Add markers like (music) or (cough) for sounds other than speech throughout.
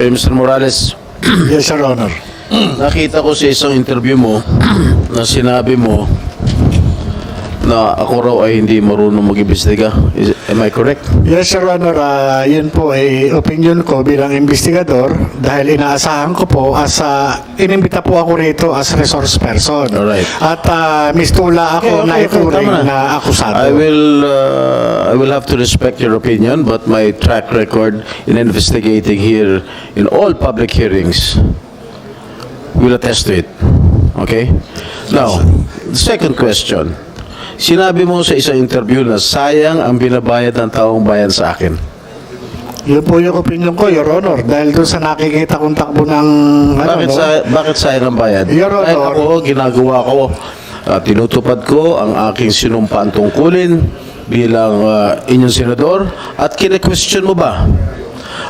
Eh, Mr. Morales, Yes, Your Honor. (clears throat) nakita ko sa isang interview mo (clears throat) na sinabi mo na ako raw ay hindi marunong mag-imbestiga. Am I correct? Yes, Your Honor. ah, yun po ay opinion ko bilang investigador dahil inaasahan ko po as a, inimbita po ako rito as resource person. Alright. At uh, mistula ako na ituring tama na akusado. I will uh, I will have to respect your opinion, but my track record in investigating here in all public hearings will attest to it. Okay? Now, the second question. Sinabi mo sa isang interview na sayang ang binabayad ng taong bayan sa akin. Yun po yung opinion ko, Your Honor. Dahil doon sa nakikita kong takbo ng... Ano, Bakit, no? sa, bakit sayang ang bayad? Your Kahit Honor. ako, ginagawa ko, uh, tinutupad ko ang aking sinumpaan tungkulin bilang uh, inyong senador at kine-question mo ba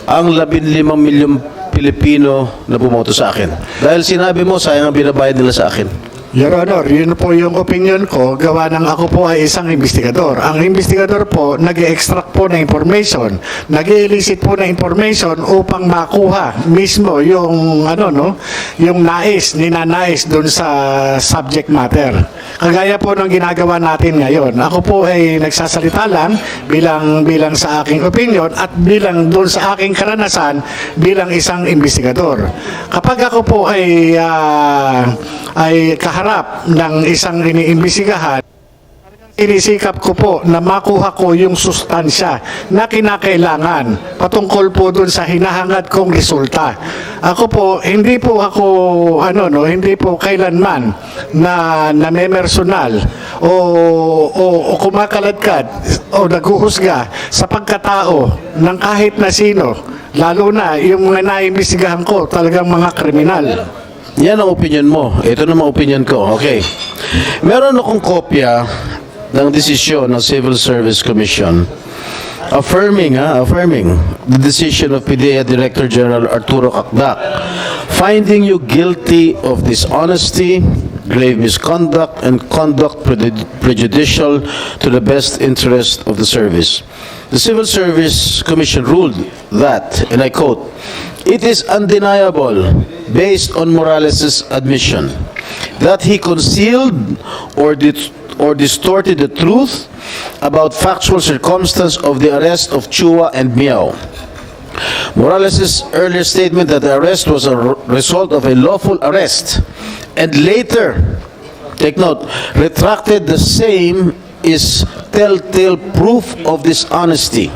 ang 15 milyong Pilipino na bumoto sa akin? Dahil sinabi mo, sayang ang binabayad nila sa akin. Your Honor, yun po yung opinion ko, gawa ng ako po ay isang investigador. Ang investigador po, nag extract po na information, nag elicit po na information upang makuha mismo yung, ano, no, yung nais, ninanais dun sa subject matter. Kagaya po ng ginagawa natin ngayon. Ako po ay nagsasalita lang bilang, bilang sa aking opinion at bilang dun sa aking karanasan bilang isang investigador. Kapag ako po ay ah, ay kaharap ng isang iniimbestigahan, Inisikap ko po na makuha ko yung sustansya na kinakailangan patungkol po dun sa hinahangad kong resulta. Ako po, hindi po ako, ano no, hindi po kailanman na namemersonal o, o, o kumakaladkad o naghuhusga sa pagkatao ng kahit na sino. Lalo na yung mga naimbestigahan ko talagang mga kriminal. Yan ang opinion mo. Ito naman opinion ko. Okay. Meron akong kopya ng desisyon ng Civil Service Commission affirming, ha, affirming the decision of PDEA Director General Arturo Cacdac finding you guilty of dishonesty, grave misconduct, and conduct prejud- prejudicial to the best interest of the service. The Civil Service Commission ruled that, and I quote, It is undeniable, based on Morales' admission, that he concealed or, dit- or distorted the truth about factual circumstance of the arrest of Chua and Miao. Morales' earlier statement that the arrest was a result of a lawful arrest and later, take note, retracted the same is telltale proof of dishonesty.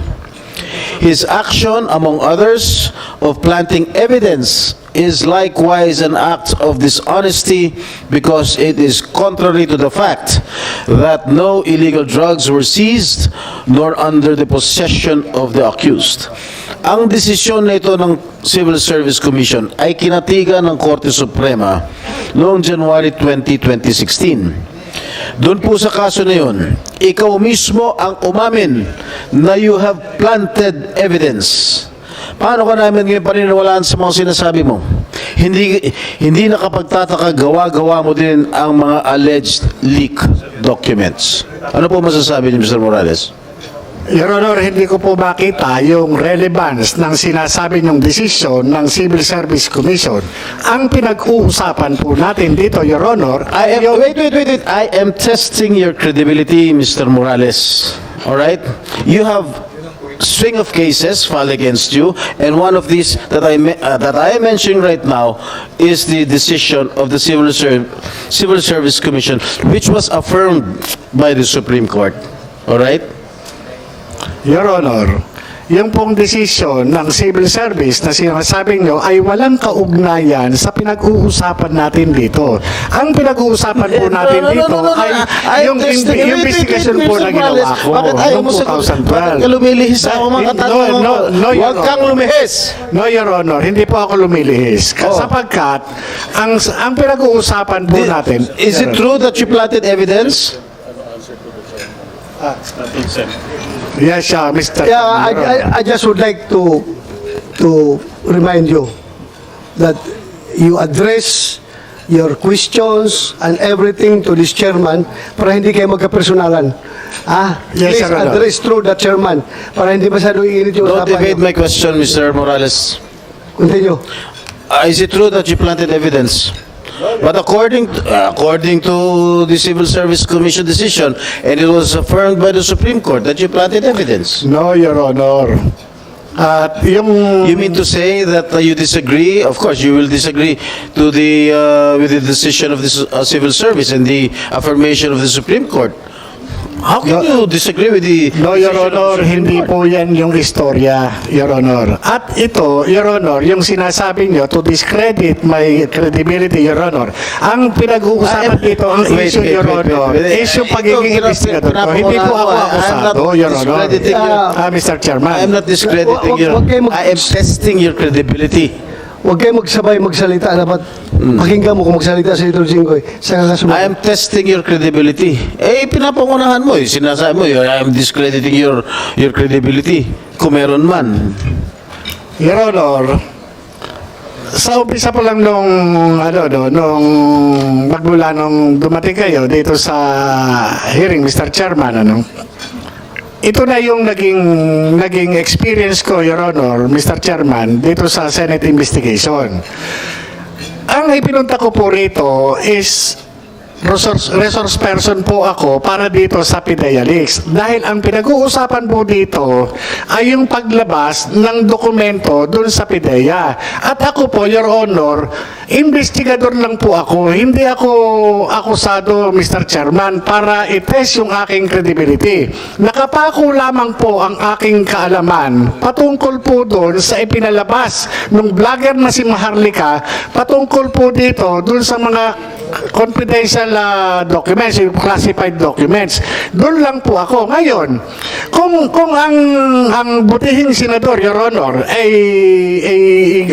His action, among others, of planting evidence is likewise an act of dishonesty because it is contrary to the fact that no illegal drugs were seized nor under the possession of the accused. Ang desisyon na ito ng Civil Service Commission ay kinatigan ng Korte Suprema noong January 20, 2016. Doon po sa kaso na yun, ikaw mismo ang umamin na you have planted evidence. Paano ka namin ngayon paniniwalaan sa mga sinasabi mo? Hindi, hindi nakapagtataka, gawa-gawa mo din ang mga alleged leak documents. Ano po masasabi niyo, Mr. Morales? Your Honor, hindi ko po makita yung relevance ng sinasabi niyong desisyon ng Civil Service Commission. Ang pinag-uusapan po natin dito, Your Honor, I am, yung- wait, wait, wait, wait. I am testing your credibility, Mr. Morales. All right? You have string of cases filed against you, and one of these that I uh, that I am mentioning right now is the decision of the Civil Serv- Civil Service Commission, which was affirmed by the Supreme Court. All right? Your Honor, yung pong desisyon ng civil service na sinasabi nyo ay walang kaugnayan sa pinag-uusapan natin dito. Ang pinag-uusapan po natin No, no, no, dito no, no, no. ay yung investigation po na ginawa ko Bakit ayaw noong mo sa... 2012. Bakit ka lumilihis sa ako mga No, katanungan no, no, Your Huwag kang Honor. lumihis. No, Your Honor, hindi po ako lumilihis. Oh. Sapagkat, ang, ang pinag-uusapan po natin... Is it true that you planted evidence? Yes, uh, Mr. Yeah, I. I, I just would like to, to remind you that you address your questions and everything to this chairman para hindi kayo magkapersonalan. Ah, Yes, please Honor. address through the chairman para hindi masyado iinit yung Don't evade my question, Mr. Morales. Continue. Uh, is it true that you planted evidence? But according uh, according to the Civil Service Commission decision, and it was affirmed by the Supreme Court that you planted evidence. No, Your Honor. At yung... You mean to say that uh, you disagree? Of course, you will disagree to the uh, with the decision of the uh, Civil Service and the affirmation of the Supreme Court. How can you disagree with the No, Your Honor, hindi po yan yung istorya, Your Honor. At ito, Your Honor, yung sinasabi nyo to discredit my credibility, Your Honor. Ang pinag-uusapan Ah, dito, ang wait, issue, wait, Your wait, wait, Honor, wait. is yung pagiging investigador ko. Hindi po ako akusado, Your Honor. Ah, Mr. Chairman. I am not discrediting mag- I am testing your credibility. Huwag kayo magsabay magsalita. Dapat pakinggan mo kung magsalita si Idol Jinggoy. Saka ka. I am testing your credibility. Eh, pinapangunahan mo eh. Sinasabi mo, I am discrediting your your credibility. Kung meron man. Your Honor, sa umpisa pa lang nung ano no, nung magmula nung dumating kayo dito sa hearing Mr. Chairman ano. Ito na yung naging naging experience ko Your Honor, Mr. Chairman, dito sa Senate investigation. Ang ipinunta ko po rito is resource, resource person po ako para dito sa Leaks. Dahil ang pinag-uusapan po dito ay yung paglabas ng dokumento dun sa PIDEA. At ako po, Your Honor, investigador lang po ako. Hindi ako akusado, Mr. Chairman, para itest yung aking credibility. Nakapako lamang po ang aking kaalaman patungkol po doon sa ipinalabas ng vlogger na si Maharlika patungkol po dito doon sa mga confidential ah, documents, classified documents. Doon lang po ako. Ngayon, kung kung ang ang butihing senador, Your Honor, ay, ay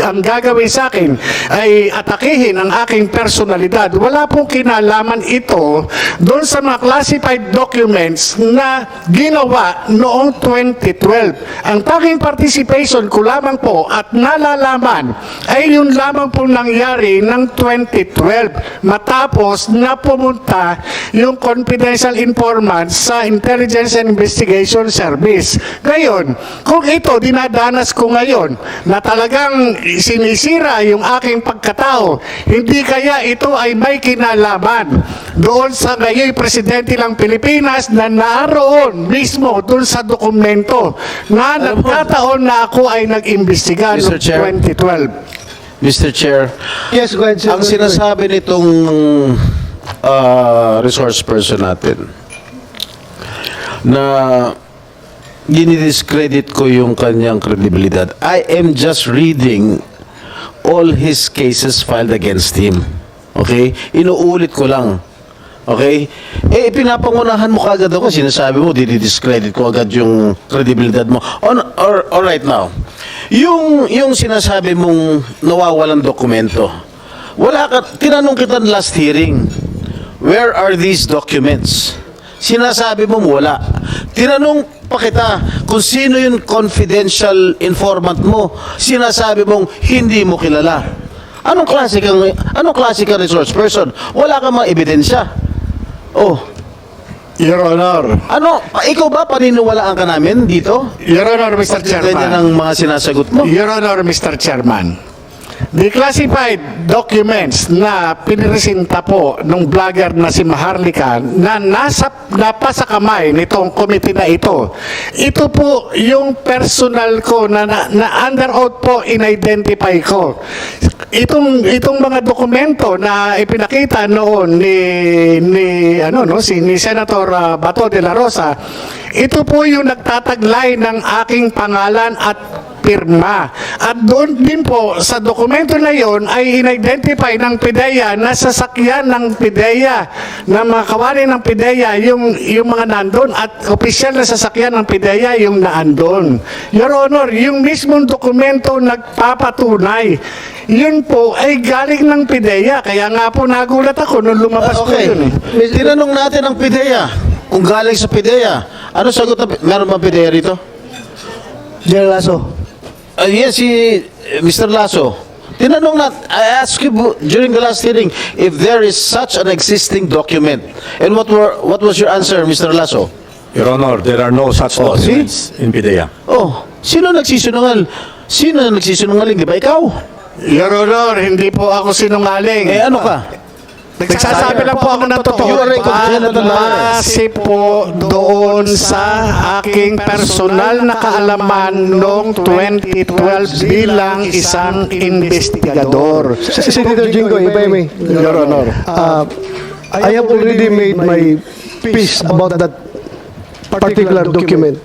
ang gagawin sa akin ay atakihin ang aking personalidad, wala pong kinalaman ito doon sa mga classified documents na ginawa noong 2012. Ang tanging participation ko lamang po at nalalaman ay yun lamang po nangyari ng 2012 matapos na pumunta yung confidential informant sa Intelligence and Investigation Service. Ngayon, kung ito dinadanas ko ngayon na talagang sinisira yung aking pagkatao, hindi kaya ito ay may kinalaman doon sa ngayon presidente ng Pilipinas na naroon mismo doon sa dokumento na nagkataon na ako ay nag-imbestiga noong Chair. 2012. Mr. Chair, Yes, go ahead. sir. ang sinasabi nitong ah, resource person natin na dinidiscredit ko yung kanyang credibilidad. I am just reading all his cases filed against him. Okay? Inuulit ko lang. Okay? Eh, pinapangunahan mo kagad ako. Sinasabi mo, dinidiscredit ko agad yung credibilidad mo. On, or, all right now, yung, yung sinasabi mong nawawalan dokumento, wala ka, tinanong kita last hearing, where are these documents? Sinasabi mo wala. Tinanong pa kita kung sino yung confidential informant mo. Sinasabi mong hindi mo kilala. Anong klase kang, anong klase kang resource person? Wala kang mga ebidensya. Oh, Your Honor, ano, ikaw ba paniniwalaan ka namin dito? Your Honor, Mr. Ganyan Chairman. ang mga sinasagot mo. Your Honor, Mr. Chairman, the classified documents na piniresinta po ng vlogger na si Maharlika na nasa napasa kamay nitong committee na ito. Ito po yung personal ko na, na, na under oath po in-identify ko. Itong itong mga dokumento na ipinakita noon ni ni ano no si ni Senator ah, Bato de la Rosa, ito po yung nagtataglay ng aking pangalan at pirma. At doon din po sa dokumento na yon ay in-identify ng PIDEA na sasakyan ng PIDEA na mga kawani ng PIDEA yung, yung mga nandun at opisyal na sasakyan ng PIDEA yung naandun. Your Honor, yung mismong dokumento nagpapatunay. Yun po ay galing ng PIDEA. Kaya nga po nagulat ako nung lumabas po okay. yun eh. Tinanong natin ang PIDEA. Kung galing sa PIDEA. Ano sagot na, meron ba PIDEA rito? General Lasso. Uh, yes, si uh, Mr. Lasso. Tinanong na, I asked you during the last hearing if there is such an existing document. And what were what was your answer, Mr. Lasso? Your Honor, there are no such Oh, see? documents in PIDEA. Oh, sino nagsisinungal? Sino na nagsisinungaling? Di ba ikaw? Your Honor, hindi po ako sinungaling. Eh ano ka? Nagsasabi lang po ako ng totoo. You are a confidential liar. Base po doon sa aking personal na kaalaman noong 2012 bilang isang investigador. Senator Jingo, if I may. Your Honor. Uh, I have already made my peace about that particular document.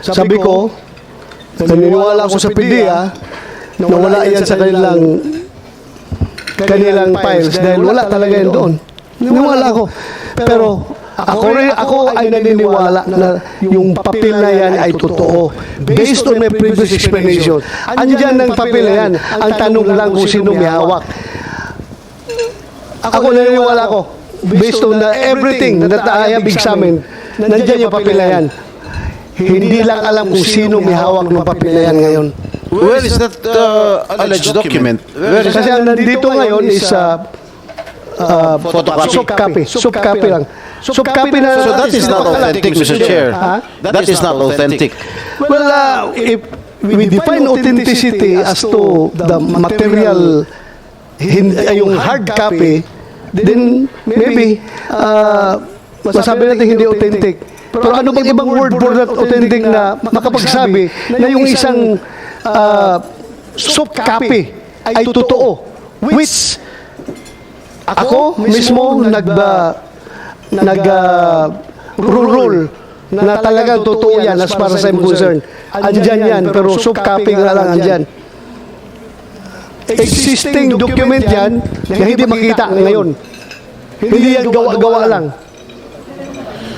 Sabi ko, naniniwala ako sa PDEA na wala yan sa kanilang kanilang files dahil wala talaga yan doon. Naniniwala ako. Pero ako rin, ako ay naniniwala na yung papel na yan ay totoo. Based on my previous explanation. Andyan ng papel na yan. Ang tanong lang kung sino may hawak. Ako naniniwala ko. Based on the everything that I have examined, nandyan yung papel na yan. Hindi lang alam kung sino may hawak ng papel na yan ngayon. Well, is that uh, alleged document? Where is Kasi ang nandito ngayon is uh, uh, Photocopy. soft copy. Soft copy lang. Soft copy na So that is not authentic, Mr. Chair. Ha? That is not authentic. Well, uh, if we define authenticity as to the material, hin- ay, yung hard copy, then maybe uh, masabi natin hindi authentic. Pero ano bang ibang word for that authentic na makapagsabi na yung isang uh, soft copy ay totoo? Which ako mismo nag nag uh, rule na talagang totoo yan as far as I'm concerned. Andyan yan, pero soft copy nga lang andyan. Existing document yan na hindi makita ngayon. Hindi yan gawa-gawa lang.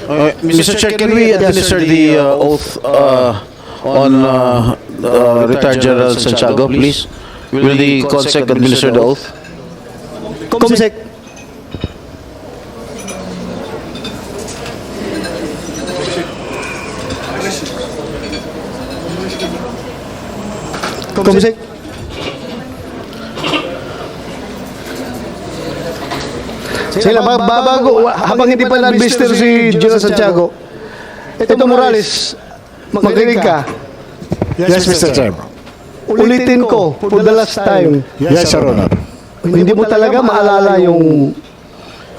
Uh, Mr. Chair, can we administer the uh, oath uh, on uh, uh, retired General Santiago, please? Will the CONSEC administer the oath? Comsec. Comsec. Sila, ba- babago, habang hindi pa na-administer si General Santiago, ito Morales, makinig ka, Yes, Mr. Chair. ulitin ko for the last time, Yes, Your Honor. hindi mo talaga maalala yung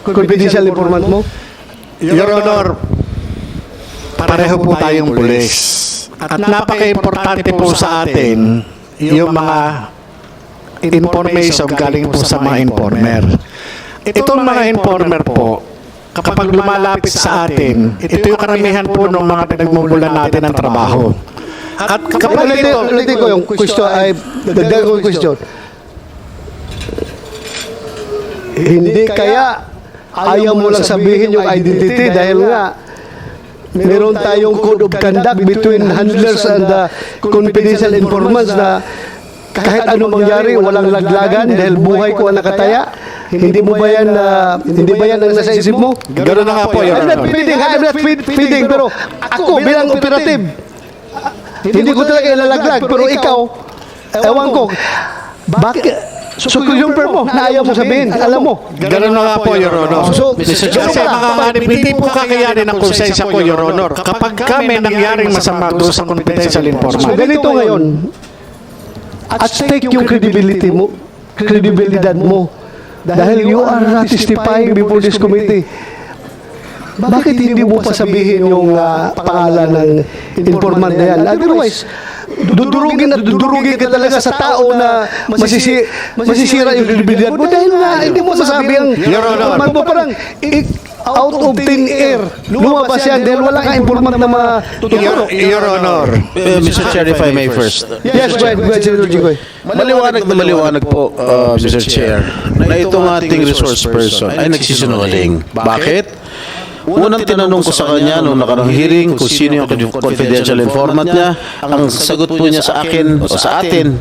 confidential informant mo? Your Honor, pareho po tayong pulis. At napaka-importante po sa atin yung mga information galing po sa mga informer. Itong mga informer po, kapag lumalapit sa atin, ito yung karamihan po ng mga pinagmumulan natin ng trabaho. At kapag ulitin, ito, ulitin ko yung question, ay, dagdag ko yung question. Hindi kaya ayaw mo lang sabihin yung identity dahil nga meron tayong code of conduct between handlers and the confidential informants na kahit ano mangyari, walang laglagan dahil buhay ko ang nakataya. Hindi mo ba yan, na hindi ba yan ang nasa isip mo? Gano'n na nga po, Your I'm not Honor. feeding, I'm not feed- feeding, pero ako bilang operative, hindi ko talaga ilalaglag, pero ikaw, ewan ko, bakit, so confirm mo na ayaw mo sabihin, alam mo. Gano'n na nga po, Your Honor. So, Kasi ganun ka. mga hanip, hindi po kakayanin ng konsensya ko, Your Honor. Kapag kami nangyaring masama doon sa confidential So, informant. ganito ngayon, at stake yung credibility mo, credibilidad mo. Dahil you are not testifying before this committee. Bakit hindi mo pa sabihin yung ah, pangalan ng informant na yan? Otherwise, dudurugin at dudurugin ka talaga sa tao na masisi, masisira yung credibilidad mo dahil nga hindi mo masabi ang Your Honor. informant mo parang out of thin air. Lumabas yan dahil wala kang informant na mga Your, Your Honor. Uh, Mr. Chair, if I may first. Yes, go ahead, go ahead, Senator Jigoy. Maliwanag na maliwanag po, uh, Mr. Chair, na itong ating resource person ay nagsisinungaling. Bakit? Unang tinanong ko sa kanya nung nakarang hearing kung sino yung confidential informant niya, ang sagot po niya sa akin o sa atin,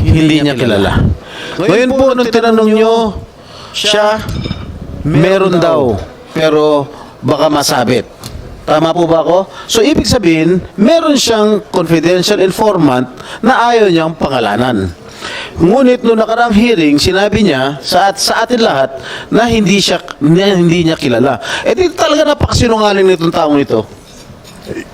hindi niya kilala. Ngayon po, nung tinanong nyo, siya, meron daw, pero baka masabit. Tama po ba ako? So, ibig sabihin, meron siyang confidential informant na ayaw niyang pangalanan. Ngunit noong nakarang hearing, sinabi niya sa, at, sa atin lahat na hindi siya na hindi niya kilala. Eh di talaga napakasinungaling nitong taong ito.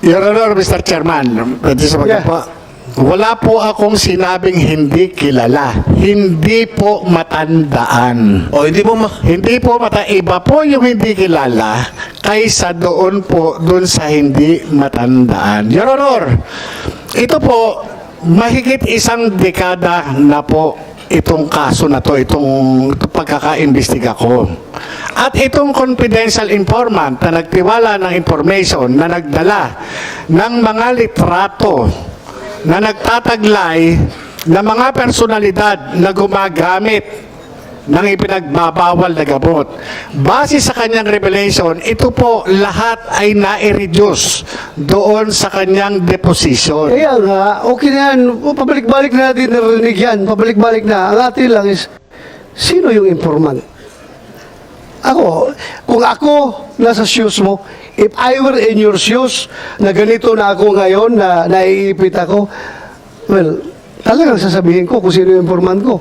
Your Honor, Mr. Chairman. Pwede sa Yeah. Po. Wala po akong sinabing hindi kilala. Hindi po matandaan. O hindi mo ma... Hindi po mata iba po yung hindi kilala kaysa doon po doon sa hindi matandaan. Your Honor, ito po mahigit isang dekada na po itong kaso na to, itong pagkakaimbestiga ko. At itong confidential informant na nagtiwala ng information na nagdala ng mga litrato na nagtataglay ng mga personalidad na gumagamit ng ipinagbabawal na gamot. Base sa kanyang revelation, ito po lahat ay na-reduce doon sa kanyang deposition. Kaya nga, okay na yan. Pabalik-balik na natin narinig yan. Pabalik-balik na. Ang atin lang is, sino yung informant? Ako, kung ako nasa shoes mo, if I were in your shoes, na ganito na ako ngayon, na naiipit ako, well, talagang sasabihin ko kung sino yung informant ko.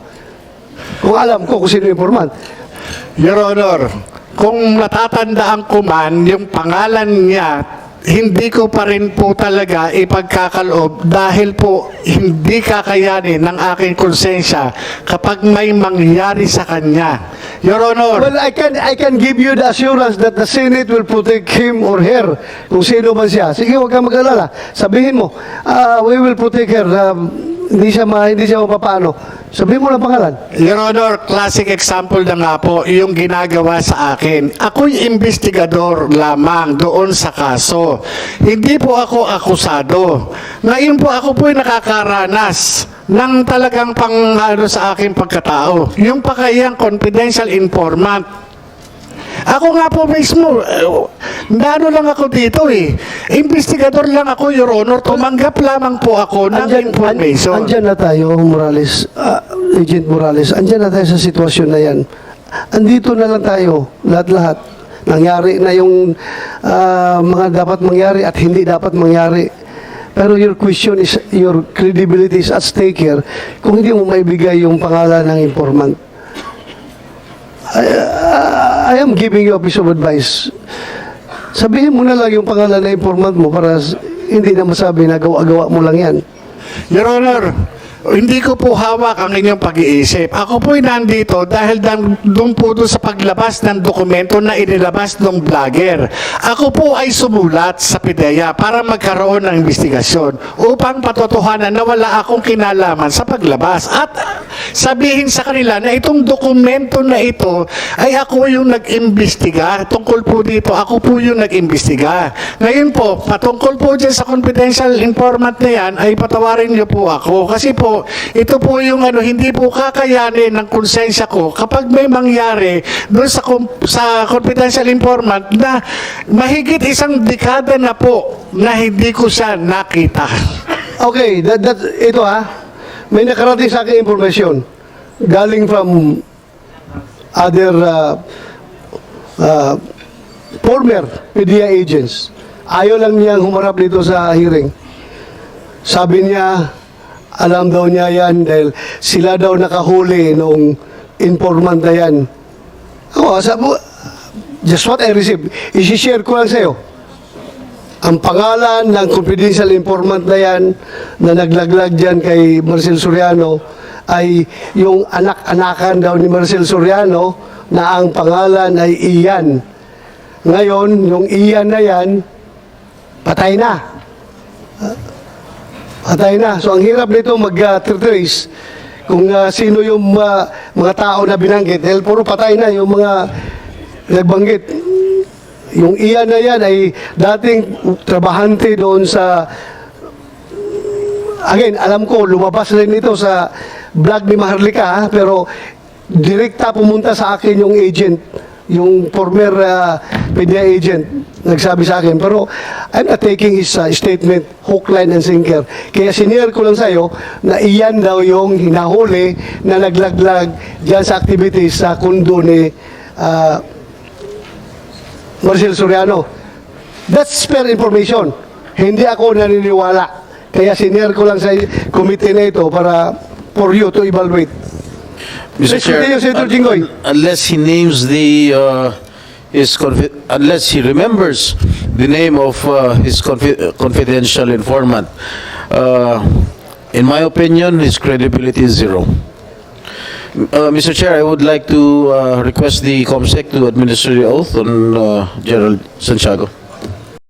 Kung alam ko kung sino yung informant. Your Honor, kung natatandaan ko man, yung pangalan niya, hindi ko pa rin po talaga ipagkakaloob dahil po hindi kakayanin ng aking konsensya kapag may mangyari sa kanya. Your Honor, Well, I can I can give you the assurance that the Senate will protect him or her, kung sino man siya. Sige, huwag kang mag-alala. Sabihin mo, ah, we will protect her. Um, hindi siya ma, hindi siya mapapano. Sabihin mo lang pangalan. Your Honor, classic example na nga po yung ginagawa sa akin. Ako'y investigador lamang doon sa kaso. Hindi po ako akusado. Ngayon po ako po'y nakakaranas ng talagang pang ano, sa aking pagkatao. Yung pa kayang confidential informant. Ako nga po mismo, eh, nano lang ako dito eh. Investigador lang ako, Your Honor. Tumanggap lamang po ako ng information. an- andyan na tayo, Morales, ah, Agent Morales, andyan na tayo sa sitwasyon na yan. Andito na lang tayo, lahat-lahat. Nangyari na yung ah, mga dapat mangyari at hindi dapat mangyari. Pero your question is, your credibility is at stake here kung hindi mo maibigay yung pangalan ng informant. I, I am giving you a piece of advice. Sabihin mo na lang yung pangalan ng informant mo para hindi na masabi na gawa-gawa mo lang yan. Your Honor, hindi ko po hawak ang inyong pag-iisip. Ako po'y nandito dahil doon po doon sa paglabas ng dokumento na inilabas ng vlogger. Ako po ay sumulat sa PIDEA para magkaroon ng investigasyon upang patotohanan na wala akong kinalaman sa paglabas. At sabihin sa kanila na itong dokumento na ito ay ako yung nag-imbestiga. Tungkol po dito, ako po yung nag-imbestiga. Ngayon po, patungkol po dyan sa confidential informant na yan, ay patawarin niyo po ako. Kasi po, ito po yung ano, hindi po kakayanin ng konsensya ko kapag may mangyari doon sa, sa confidential informant na mahigit isang dekada na po na hindi ko siya nakita. Okay, that, that, ito ha, may nakarating sa akin information galing from other uh, uh, former media agents. Ayaw lang niyang humarap dito sa hearing. Sabi niya, alam daw niya yan dahil sila daw nakahuli nung informant na yan. Ako, mo, just what I received, isi-share ko lang sa'yo ang pangalan ng confidential informant na yan na naglaglag dyan kay Marcel Soriano ay yung anak-anakan daw ni Marcel Soriano na ang pangalan ay Ian. Ngayon, yung Ian na yan, patay na. Patay na. So, ang hirap nito mag-trace kung ah, sino yung ah, mga tao na binanggit. Dahil puro patay na yung mga nagbanggit. Yung iyan na yan ay dating trabahante doon sa again, alam ko, lumabas rin ito sa vlog ni Maharlika, ha? pero direkta pumunta sa akin yung agent, yung former uh, media agent, nagsabi sa akin. Pero I'm not taking his uh, statement hook, line, and sinker. Kaya sinare ko lang sa'yo na iyan daw yung hinahuli na naglaglag dyan sa activities sa kundo ni uh, Marcel Soriano. That's fair information. Hindi ako naniniwala. Kaya sinare ko lang sa committee na ito para for you to evaluate. Mr. Senator un- Jinggoy. un- Unless he names the, uh, his, unless he remembers the name of uh, his confi- confidential informant, uh, In my opinion, his credibility is zero. Uh, Mr. Chair, I would like to uh, request the COMSEC to administer the oath on uh, Gerald Santiago.